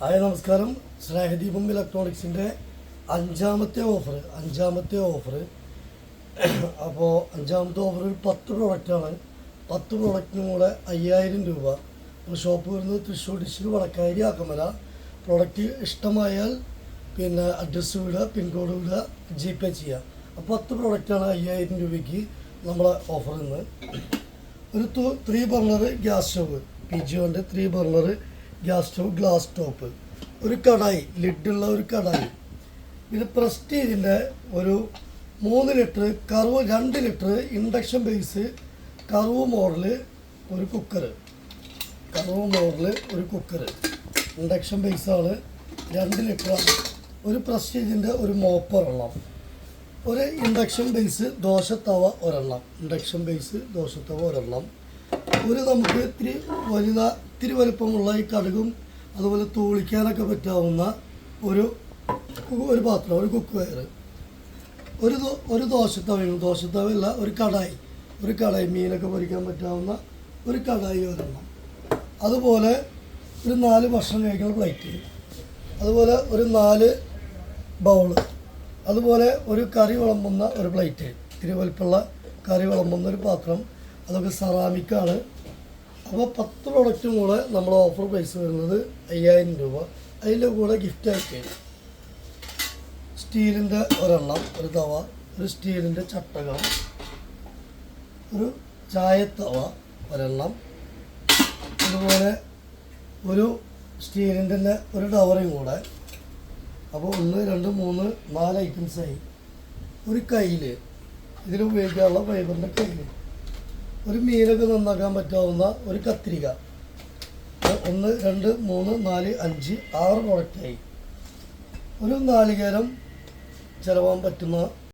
Hi നമസ്കാരം. സ്നേഹദീപം ഇലക്ട്രോണിക്സിന്റെ അഞ്ചാമത്തെ offer അഞ്ചാമത്തെ ഓഫർ അപ്പോൾ അഞ്ചാമത്തെ ഓഫറിൽ പത്ത് പ്രൊഡക്റ്റാണ് പത്ത് പ്രൊഡക്റ്റിനും കൂടെ അയ്യായിരം രൂപ. നമ്മൾ ഷോപ്പ് വരുന്നത് തൃശ്ശൂർ ഡിസ്ട്രിക്ട് വടക്കാരി ആക്കമല. പ്രൊഡക്റ്റ് ഇഷ്ടമായാൽ പിന്നെ അഡ്രസ്സ് വിടുക പിൻകോഡ് വിടുക ജി പേ ചെയ്യുക. അപ്പോൾ പത്ത് പ്രൊഡക്റ്റാണ് അയ്യായിരം രൂപയ്ക്ക് നമ്മളെ ഓഫർ ഇന്ന്. ഒരു three burner gas stove. P G കൊണ്ട് three burner gas stove glass top ഒരു കടായി ലിഡുള്ള ഒരു കടായി. ഇത് പ്രസ്റ്റീജിന്റെ ഒരു മൂന്ന് ലിറ്റർ കറുവ് രണ്ട് litre induction base curve model ഒരു കുക്കർ കറുവ് മോഡൽ ഒരു കുക്കർ ഇൻഡക്ഷൻ ബേസാണ് രണ്ട് ലിറ്ററാണ്. ഒരു പ്രസ്റ്റീജിന്റെ ഒരു മോപ്പർ ഒരെണ്ണം ഒരു ഇൻഡക്ഷൻ ബേസ് ദോശത്തവ ഒരെണ്ണം. ഇൻഡക്ഷൻ ബേസ് ദോശത്തവ ഒരെണ്ണം. ഒരു നമുക്ക് ഇത്തിരി വലുത ഇത്തിരി വലുപ്പമുള്ള ഈ കടുകും അതുപോലെ തൂളിക്കാനൊക്കെ പറ്റാവുന്ന ഒരു ഒരു പാത്രം ഒരു കുക്ക് വയർ ഒരു ഒരു ദോശത്തവയും ദോശത്തവയല്ല ഒരു കടായി. ഒരു കടായി മീനൊക്കെ പൊരിക്കാൻ പറ്റാവുന്ന ഒരു കടായി ഒരെണ്ണം. അതുപോലെ ഒരു നാല് ഭക്ഷണം കഴിക്കുന്ന പ്ലേറ്റ്. അതുപോലെ ഒരു നാല് ബൗൾ. അതുപോലെ ഒരു കറി വിളമ്പുന്ന ഒരു പ്ലേറ്റ്. ഇത്തിരി വലിപ്പമുള്ള കറി വിളമ്പുന്ന ഒരു പാത്രം. അതൊക്കെ സെറാമിക്കാണ്. അപ്പോൾ പത്ത് പ്രൊഡക്റ്റും കൂടെ നമ്മൾ ഓഫർ പ്രൈസ് വരുന്നത് അയ്യായിരം രൂപ. അതിന്റെ കൂടെ ഗിഫ്റ്റ് ആയിട്ട് സ്റ്റീലിന്റെ ഒരെണ്ണം ഒരു തവ ഒരു സ്റ്റീലിന്റെ ചട്ടകം ഒരു ചായത്തവ ഒരെണ്ണം അതുപോലെ ഒരു സ്റ്റീലിന്റെ തന്നെ ഒരു ടവറും കൂടെ. അപ്പോൾ ഒന്ന് രണ്ട് മൂന്ന് നാല് ഐറ്റംസായി ഒരു കയ്യിൽ ഇതിൽ ഉപയോഗിക്കാനുള്ള ഫൈബറിന്റെ കയ്യിൽ ഒരു മീനൊക്കെ നന്നാക്കാൻ പറ്റാവുന്ന ഒരു കത്തിരിക ഒന്ന് രണ്ട് മൂന്ന് നാല് അഞ്ച് ആറ് പ്രൊഡക്റ്റായി ഒരു നാളികേരം ചിലവാൻ പറ്റുന്ന